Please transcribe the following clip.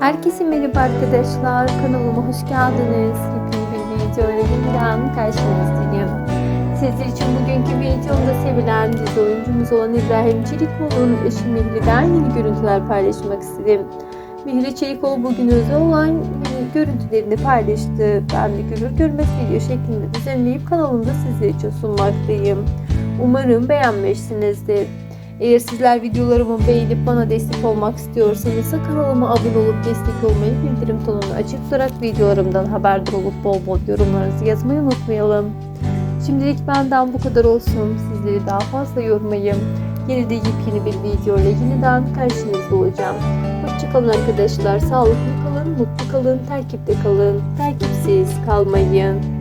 Herkese merhaba arkadaşlar. Kanalıma hoş geldiniz. Yepyeni bir video yeniden karşınızdayım. Sizler için bugünkü videomda sevilen dizi oyuncumuz olan İbrahim Çelikoğlu'nun eşi Mihri'den yeni görüntüler paylaşmak istedim. Mihri Çelikoğlu bugün özel olan görüntülerini paylaştı. Ben de görür görmez video şeklinde düzenleyip kanalımda sizler için sunmaktayım. Umarım beğenmişsinizdir. Eğer sizler videolarımı beğenip bana destek olmak istiyorsanız kanalıma abone olup destek olmayı, bildirim tonunu açık tutarak videolarımdan haberdar olup bol bol yorumlarınızı yazmayı unutmayalım. Şimdilik benden bu kadar olsun. Sizleri daha fazla yormayayım. Yine de yepyeni bir video ile yeniden karşınızda olacağım. Hoşçakalın arkadaşlar. Sağlıklı kalın, mutlu kalın, terkipte kalın. Terkipsiz kalmayın.